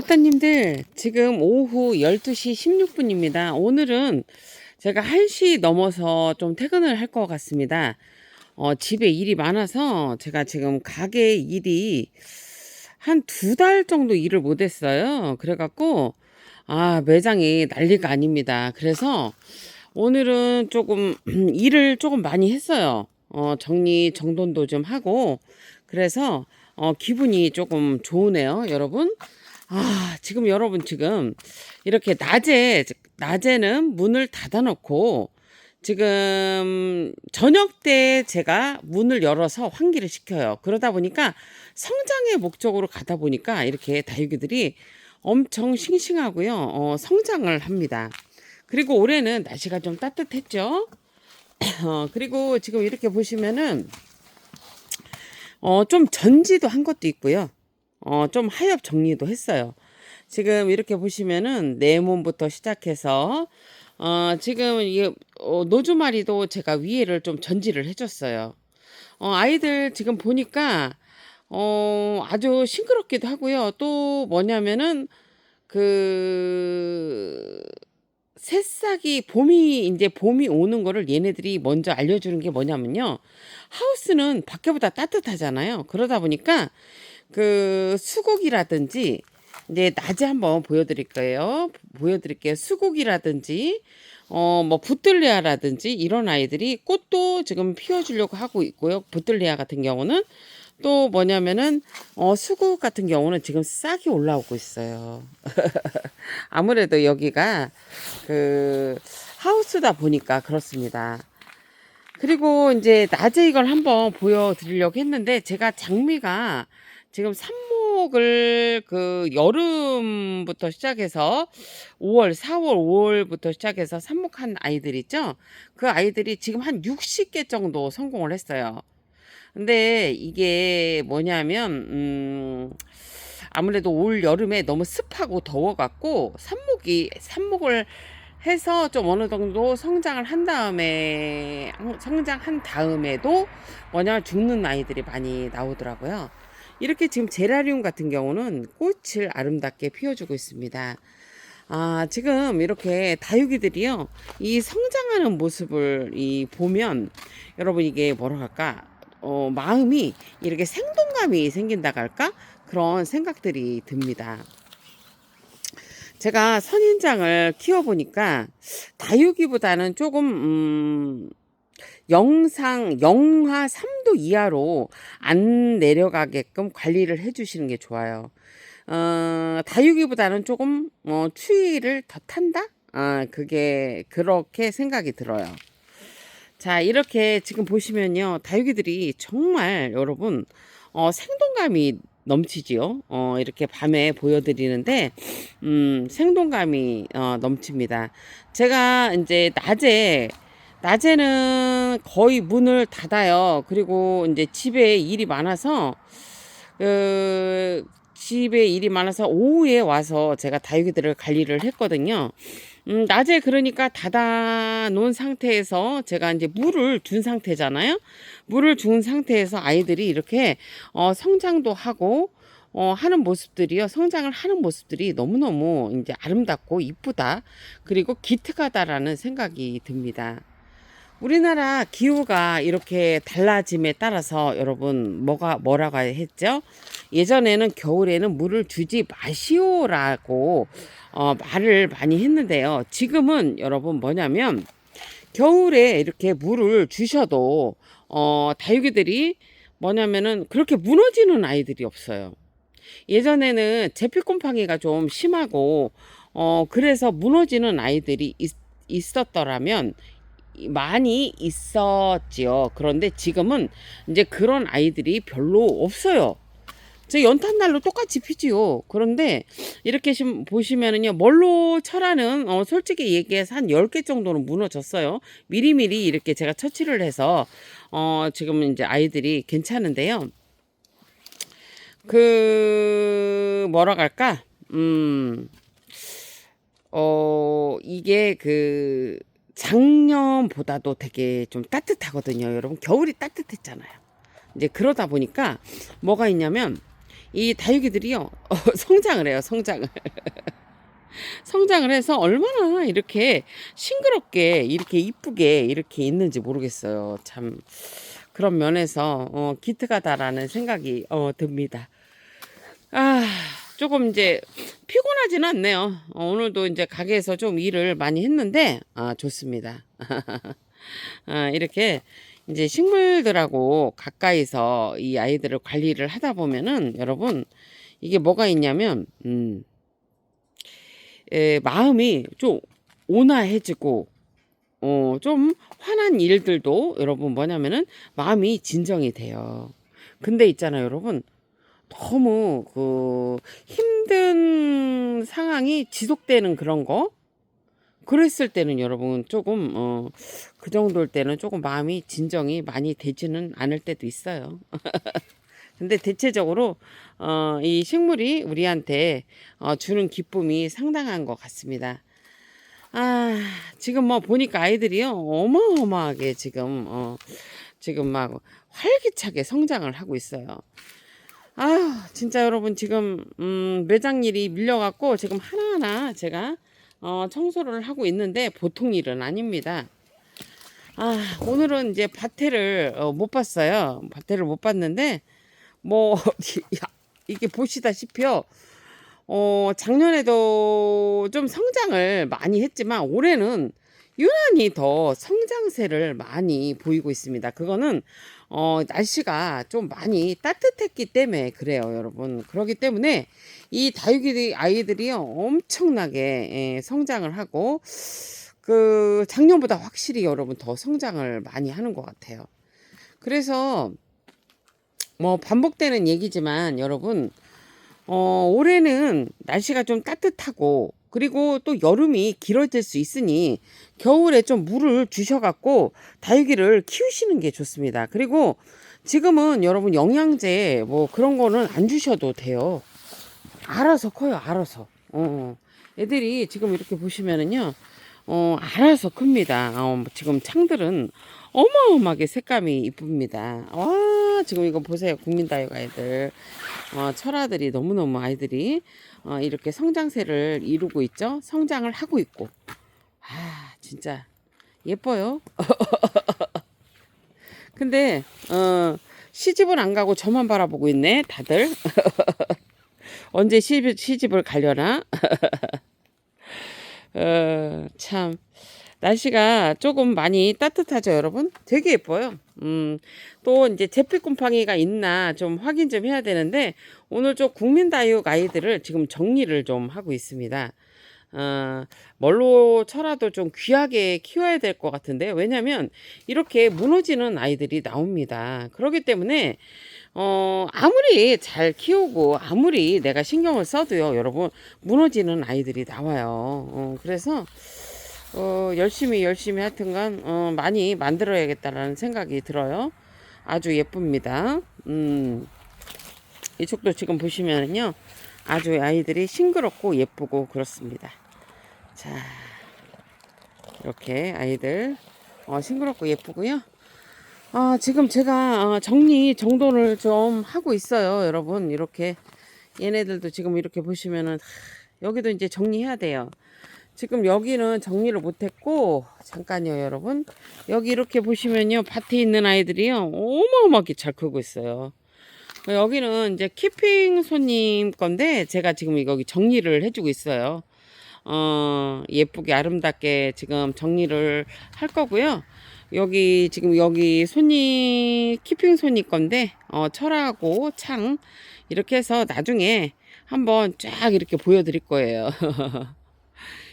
꽃다님들 지금 오후 12시 16분입니다. 오늘은 제가 1시 넘어서 좀 퇴근을 할 것 같습니다. 어, 집에 일이 많아서 제가 지금 가게 일이 한 두 달 정도 일을 못했어요. 그래갖고 아 매장이 난리가 아닙니다. 그래서 오늘은 조금 일을 조금 많이 했어요. 어, 정리 정돈도 좀 하고 그래서 어, 기분이 조금 좋으네요, 여러분. 아, 지금 여러분 지금 이렇게 낮에 낮에는 문을 닫아 놓고 지금 저녁 때 제가 문을 열어서 환기를 시켜요. 그러다 보니까 성장의 목적으로 가다 보니까 이렇게 다육이들이 엄청 싱싱하고요. 어, 성장을 합니다. 그리고 올해는 날씨가 좀 따뜻했죠. 어, 그리고 지금 이렇게 보시면은 어, 좀 전지도 한 것도 있고요. 어, 좀 하엽 정리도 했어요. 지금 이렇게 보시면은 네모부터 시작해서 어, 지금 이게 어, 노주마리도 제가 위에를 좀 전지를 해줬어요. 어, 아이들 지금 보니까 어, 아주 싱그럽기도 하고요. 또 뭐냐면은 그 새싹이 봄이 이제 봄이 오는 거를 얘네들이 먼저 알려주는 게 뭐냐면요. 하우스는 밖에보다 따뜻하잖아요. 그러다 보니까 그 수국이라든지 이제 낮에 한번 보여드릴 거예요. 보여드릴게요. 수국이라든지 어 뭐 부틀레아라든지 이런 아이들이 꽃도 지금 피워주려고 하고 있고요. 부틀레아 같은 경우는 또 뭐냐면은 어 수국 같은 경우는 지금 싹이 올라오고 있어요. 아무래도 여기가 그 하우스다 보니까 그렇습니다. 그리고 이제 낮에 이걸 한번 보여드리려고 했는데 제가 장미가 지금 삽목을 그 여름부터 시작해서 5월, 4월, 5월부터 시작해서 삽목한 아이들 있죠? 그 아이들이 지금 한 60개 정도 성공을 했어요. 근데 이게 뭐냐면, 음, 아무래도 올 여름에 너무 습하고 더워갖고 삽목이, 삽목을 해서 좀 어느 정도 성장을 한 다음에, 성장한 다음에도 뭐냐면 죽는 아이들이 많이 나오더라고요. 이렇게 지금 제라리움 같은 경우는 꽃을 아름답게 피워주고 있습니다. 아, 지금 이렇게 다육이들이요, 이 성장하는 모습을 이 보면, 여러분 이게 뭐라 할까, 어, 마음이 이렇게 생동감이 생긴다고 할까? 그런 생각들이 듭니다. 제가 선인장을 키워보니까 다육이보다는 조금, 음, 영상, 영하 3도 이하로 안 내려가게끔 관리를 해주시는 게 좋아요. 어, 다육이보다는 조금, 어, 추위를 더 탄다? 아, 그게, 그렇게 생각이 들어요. 자, 이렇게 지금 보시면요. 다육이들이 정말 여러분, 어, 생동감이 넘치지요. 어, 이렇게 밤에 보여드리는데, 음, 생동감이, 어, 넘칩니다. 제가 이제 낮에, 낮에는 거의 문을 닫아요. 그리고 이제 집에 일이 많아서, 그, 집에 일이 많아서 오후에 와서 제가 다육이들을 관리를 했거든요. 음, 낮에 그러니까 닫아 놓은 상태에서 제가 이제 물을 둔 상태잖아요. 물을 준 상태에서 아이들이 이렇게 어, 성장도 하고 어, 하는 모습들이요. 성장을 하는 모습들이 너무너무 이제 아름답고 이쁘다. 그리고 기특하다라는 생각이 듭니다. 우리나라 기후가 이렇게 달라짐에 따라서 여러분 뭐가 뭐라고 했죠? 예전에는 겨울에는 물을 주지 마시오라고 어, 말을 많이 했는데요. 지금은 여러분 뭐냐면 겨울에 이렇게 물을 주셔도 어, 다육이들이 뭐냐면은 그렇게 무너지는 아이들이 없어요. 예전에는 제피곰팡이가 좀 심하고 어, 그래서 무너지는 아이들이 있, 있었더라면 많이 있었지요. 그런데 지금은 이제 그런 아이들이 별로 없어요. 저 연탄날로 똑같이 피지요. 그런데 이렇게 좀 보시면은요, 멀로 철화는, 어, 솔직히 얘기해서 한 10개 정도는 무너졌어요. 미리미리 이렇게 제가 처치를 해서, 어, 지금 이제 아이들이 괜찮은데요. 그, 뭐라 할까? 음, 어, 이게 그, 작년보다도 되게 좀 따뜻하거든요. 여러분, 겨울이 따뜻했잖아요. 이제 그러다 보니까 뭐가 있냐면, 이 다육이들이요 어, 성장을 해요 성장을 성장을 해서 얼마나 이렇게 싱그럽게 이렇게 이쁘게 이렇게 있는지 모르겠어요 참 그런 면에서 어, 기특하다라는 생각이 어, 듭니다 아 조금 이제 피곤하지는 않네요 어, 오늘도 이제 가게에서 좀 일을 많이 했는데 아 좋습니다 아, 이렇게 이제 식물들하고 가까이서 이 아이들을 관리를 하다 보면은 여러분 이게 뭐가 있냐면 음, 에, 마음이 좀 온화해지고 어, 좀 화난 일들도 여러분 뭐냐면은 마음이 진정이 돼요. 근데 있잖아요, 여러분. 너무 그 힘든 상황이 지속되는 그런 거 그랬을 때는 여러분 조금 어, 그 정도일 때는 조금 마음이 진정이 많이 되지는 않을 때도 있어요. 근데 대체적으로 어, 이 식물이 우리한테 어, 주는 기쁨이 상당한 것 같습니다. 아 지금 뭐 보니까 아이들이요 어마어마하게 지금 어, 지금 막 활기차게 성장을 하고 있어요. 아 진짜 여러분 지금 음, 매장 일이 밀려갖고 지금 하나하나 제가 어, 청소를 하고 있는데 보통 일은 아닙니다. 아, 오늘은 이제 밭에를 어, 못 봤어요. 밭에를 못 봤는데 뭐 야, 이게 보시다시피요. 어, 작년에도 좀 성장을 많이 했지만 올해는 유난히 더 성장세를 많이 보이고 있습니다. 그거는 어, 날씨가 좀 많이 따뜻했기 때문에 그래요, 여러분. 그렇기 때문에 이 다육이 아이들이요 엄청나게 예, 성장을 하고 그 작년보다 확실히 여러분 더 성장을 많이 하는 것 같아요. 그래서 뭐 반복되는 얘기지만 여러분 어, 올해는 날씨가 좀 따뜻하고 그리고 또 여름이 길어질 수 있으니 겨울에 좀 물을 주셔갖고 다육이를 키우시는 게 좋습니다. 그리고 지금은 여러분 영양제 뭐 그런 거는 안 주셔도 돼요. 알아서 커요, 알아서. 어, 애들이 지금 이렇게 보시면은요, 어, 알아서 큽니다. 어, 지금 창들은 어마어마하게 색감이 이쁩니다. 와, 지금 이거 보세요. 국민다육 아이들. 어, 철아들이 너무너무 아이들이 어, 이렇게 성장세를 이루고 있죠. 성장을 하고 있고. 아, 진짜 예뻐요. 근데, 어, 시집은 안 가고 저만 바라보고 있네, 다들. 언제 시집, 시집을 가려나? 어, 참. 날씨가 조금 많이 따뜻하죠, 여러분? 되게 예뻐요. 음, 또 이제 제피 곰팡이가 있나 좀 확인 좀 해야 되는데, 오늘 저 국민다육 아이들을 지금 정리를 좀 하고 있습니다. 어, 뭘로 쳐라도 좀 귀하게 키워야 될 것 같은데, 왜냐면 이렇게 무너지는 아이들이 나옵니다. 그렇기 때문에, 어, 아무리 잘 키우고, 아무리 내가 신경을 써도요, 여러분, 무너지는 아이들이 나와요. 어, 그래서, 어, 열심히 열심히 하여튼간 어, 많이 만들어야겠다라는 생각이 들어요. 아주 예쁩니다. 음, 이쪽도 지금 보시면은요. 아주 아이들이 싱그럽고 예쁘고 그렇습니다. 자, 이렇게 아이들 어, 싱그럽고 예쁘고요. 아, 지금 제가 어, 정리 정돈을 좀 하고 있어요, 여러분. 이렇게 얘네들도 지금 이렇게 보시면은 여기도 이제 정리해야 돼요. 지금 여기는 정리를 못했고 잠깐요 여러분. 여기 이렇게 보시면요 밭에 있는 아이들이요 어마어마하게 잘 크고 있어요. 여기는 이제 키핑 손님 건데 제가 지금 여기 정리를 해주고 있어요. 어 예쁘게 아름답게 지금 정리를 할 거고요. 여기 지금 여기 손님 키핑 손님 건데 어 철하고 창 이렇게 해서 나중에 한번 쫙 이렇게 보여드릴 거예요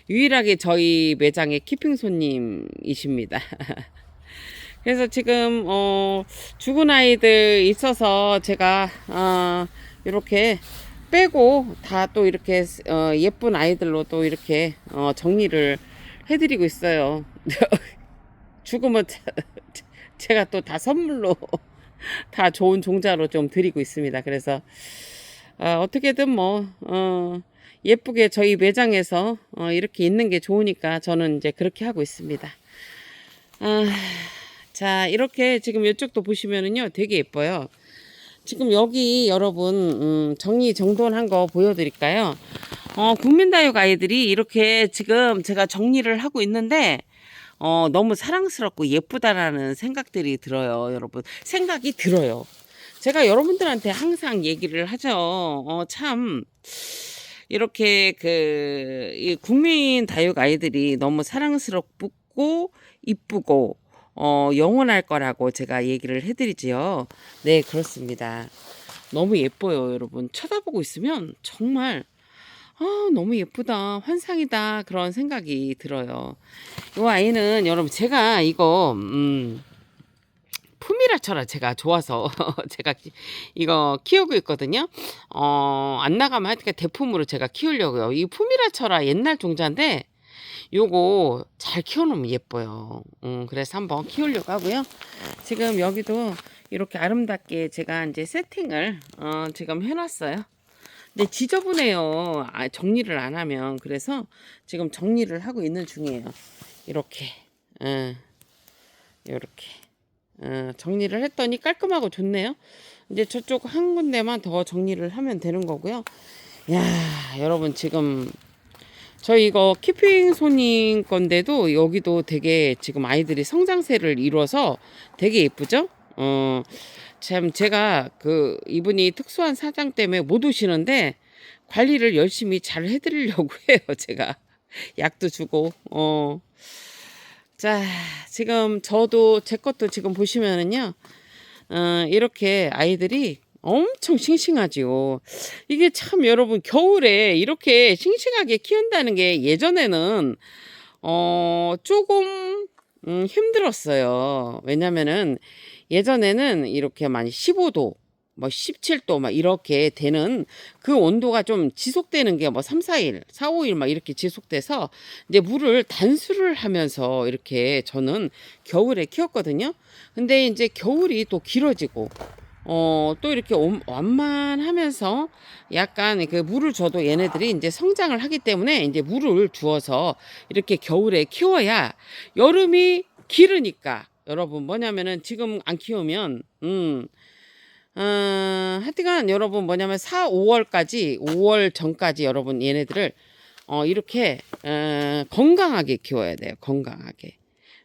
유일하게 저희 매장의 키핑 손님이십니다. 그래서 지금 어, 죽은 아이들 있어서 제가 어, 이렇게 빼고 다 또 이렇게 어, 예쁜 아이들로 또 이렇게 어, 정리를 해드리고 있어요. 죽으면 제가 또 다 선물로 다 좋은 종자로 좀 드리고 있습니다. 그래서 어, 어떻게든 뭐 어, 예쁘게 저희 매장에서 어, 이렇게 있는 게 좋으니까 저는 이제 그렇게 하고 있습니다. 아, 자, 이렇게 지금 이쪽도 보시면은요, 되게 예뻐요. 지금 여기 여러분 음, 정리 정돈한 거 보여드릴까요? 어, 국민다육 아이들이 이렇게 지금 제가 정리를 하고 있는데 어, 너무 사랑스럽고 예쁘다라는 생각들이 들어요, 여러분. 생각이 들어요. 제가 여러분들한테 항상 얘기를 하죠. 어, 참 이렇게 그이 국민 다육 아이들이 너무 사랑스럽고 이쁘고 어, 영원할 거라고 제가 얘기를 해드리지요. 네, 그렇습니다. 너무 예뻐요, 여러분. 쳐다보고 있으면 정말 아, 너무 예쁘다. 환상이다. 그런 생각이 들어요. 이 아이는 여러분 제가 이거 음 품이라쳐라 제가 좋아서 제가 키- 이거 키우고 있거든요. 어, 안 나가면 하여튼 대품으로 제가 키우려고요. 이 품이라쳐라 옛날 종자인데 요거 잘 키워놓으면 예뻐요. 음, 그래서 한번 키우려고 하고요. 지금 여기도 이렇게 아름답게 제가 이제 세팅을 어, 지금 해놨어요. 근데 지저분해요. 아, 정리를 안 하면 그래서 지금 정리를 하고 있는 중이에요. 이렇게, 예, 이렇게 어, 정리를 했더니 깔끔하고 좋네요. 이제 저쪽 한 군데만 더 정리를 하면 되는 거고요. 야, 여러분 지금 저희 이거 키핑 손님 건데도 여기도 되게 지금 아이들이 성장세를 이뤄서 되게 예쁘죠? 어, 참 제가 그 이분이 특수한 사장 때문에 못 오시는데 관리를 열심히 잘 해드리려고 해요. 제가 약도 주고 어. 자, 지금 저도 제 것도 지금 보시면은요. 어, 이렇게 아이들이 엄청 싱싱하지요. 이게 참 여러분 겨울에 이렇게 싱싱하게 키운다는 게 예전에는 어 조금 음, 힘들었어요. 왜냐면은 예전에는 이렇게 많이 15도 뭐 17도 막 이렇게 되는 그 온도가 좀 지속되는 게 뭐 3, 4일, 4, 5일 막 이렇게 지속돼서 이제 물을 단수를 하면서 이렇게 저는 겨울에 키웠거든요. 근데 이제 겨울이 또 길어지고 어, 또 이렇게 옴- 완만하면서 약간 그 물을 줘도 얘네들이 이제 성장을 하기 때문에 이제 물을 주어서 이렇게 겨울에 키워야 여름이 길으니까 여러분 뭐냐면은 지금 안 키우면 음 어, 하여튼간 여러분 뭐냐면 4, 5월까지 5월 전까지 여러분 얘네들을 어, 이렇게 어, 건강하게 키워야 돼요. 건강하게.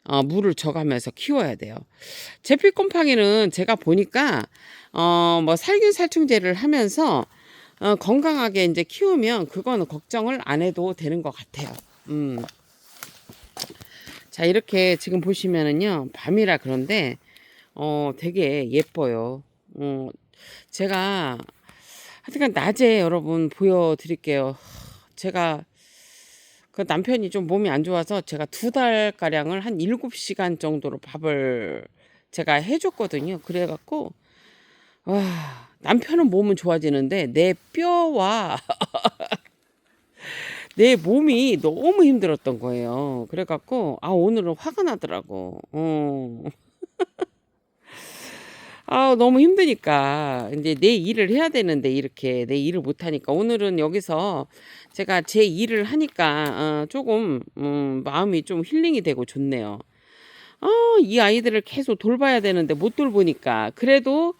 어, 물을 줘가면서 키워야 돼요. 제피곰팡이는 제가 보니까 어, 뭐 살균 살충제를 하면서 어, 건강하게 이제 키우면 그거는 걱정을 안 해도 되는 것 같아요. 음. 자 이렇게 지금 보시면은요 밤이라 그런데 어 되게 예뻐요. 어 제가 하여튼간 낮에 여러분 보여드릴게요. 제가 그 남편이 좀 몸이 안 좋아서 제가 두 달 가량을 한 일곱 시간 정도로 밥을 제가 해줬거든요. 그래갖고 와 남편은 몸은 좋아지는데 내 뼈와 내 몸이 너무 힘들었던 거예요. 그래갖고 아 오늘은 화가 나더라고. 어. 아 너무 힘드니까 이제 내 일을 해야 되는데 이렇게 내 일을 못 하니까 오늘은 여기서 제가 제 일을 하니까 어, 조금 음, 마음이 좀 힐링이 되고 좋네요. 어, 이 아이들을 계속 돌봐야 되는데 못 돌보니까 그래도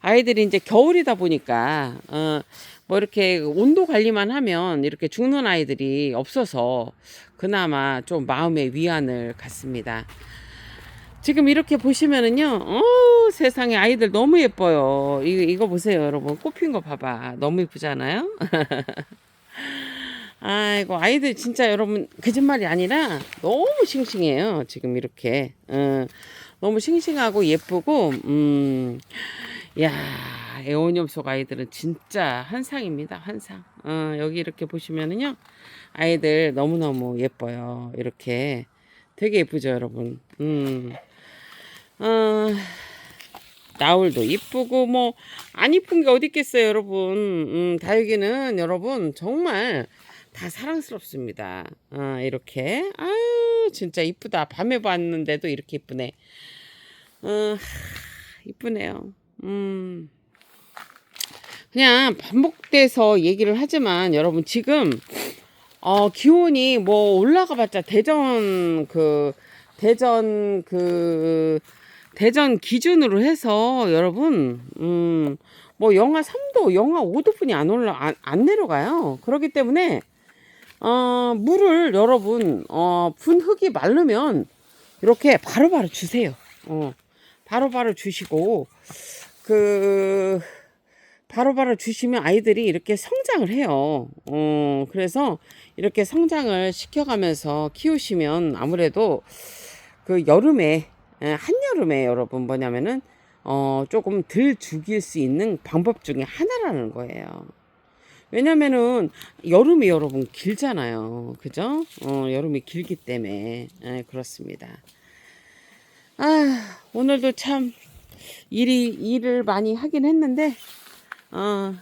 아이들이 이제 겨울이다 보니까 어, 뭐 이렇게 온도 관리만 하면 이렇게 죽는 아이들이 없어서 그나마 좀 마음의 위안을 갖습니다. 지금 이렇게 보시면은요, 어, 세상에 아이들 너무 예뻐요. 이거, 이거 보세요, 여러분. 꽃핀 거 봐봐. 너무 예쁘잖아요? 아이고, 아이들 진짜 여러분, 거짓말이 아니라 너무 싱싱해요. 지금 이렇게. 어, 너무 싱싱하고 예쁘고, 음, 야 애원염 속 아이들은 진짜 한상입니다. 한상. 어, 여기 이렇게 보시면은요, 아이들 너무너무 예뻐요. 이렇게. 되게 예쁘죠, 여러분. 음. 어, 나울도 이쁘고 뭐 안 이쁜 게 어디 있겠어요, 여러분. 음, 다육이는 여러분 정말 다 사랑스럽습니다. 아, 이렇게 아유 진짜 이쁘다. 밤에 봤는데도 이렇게 이쁘네. 어, 하, 이쁘네요. 음. 그냥 반복돼서 얘기를 하지만 여러분 지금 어 기온이 뭐 올라가 봤자 대전 그 대전 그 대전 기준으로 해서 여러분 음, 뭐 영하 3도, 영하 5도뿐이 안 올라 안, 안 내려가요. 그렇기 때문에 어, 물을 여러분 어, 분 흙이 마르면 이렇게 바로바로 주세요. 어, 바로바로 주시고 그 바로 바로 주시면 아이들이 이렇게 성장을 해요. 어, 그래서 이렇게 성장을 시켜가면서 키우시면 아무래도 그 여름에 에, 한여름에 여러분 뭐냐면은 어 조금 덜 죽일 수 있는 방법 중에 하나라는 거예요. 왜냐면은 여름이 여러분 길잖아요. 그죠? 어 여름이 길기 때문에 에, 그렇습니다. 아 오늘도 참 일이 일을 많이 하긴 했는데 어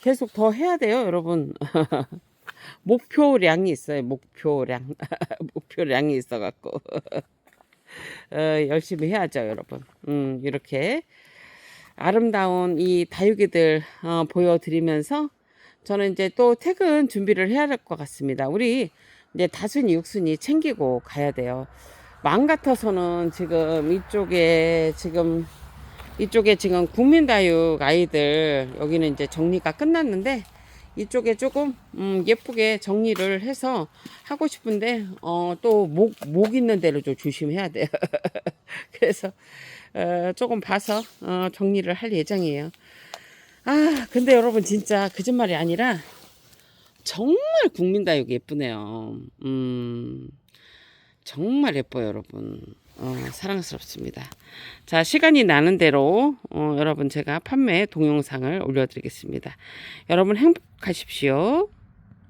계속 더 해야 돼요, 여러분. 목표량이 있어요. 목표량 목표량이 있어 갖고 어, 열심히 해야죠, 여러분. 음, 이렇게 아름다운 이 다육이들 어, 보여드리면서 저는 이제 또 퇴근 준비를 해야 될 것 같습니다. 우리 이제 다순이 육순이 챙기고 가야 돼요. 마음 같아서는 지금 이쪽에 지금 이쪽에 지금 국민다육 아이들 여기는 이제 정리가 끝났는데 이쪽에 조금 음, 예쁘게 정리를 해서 하고 싶은데 어, 또목목 있는 데를 좀 조심해야 돼요. 그래서 어, 조금 봐서 어, 정리를 할 예정이에요. 아 근데 여러분 진짜 거짓말이 아니라 정말 국민다육 예쁘네요. 음 정말 예뻐요 여러분. 어, 사랑스럽습니다. 자, 시간이 나는 대로 어, 여러분 제가 판매 동영상을 올려드리겠습니다. 여러분 행복하십시오.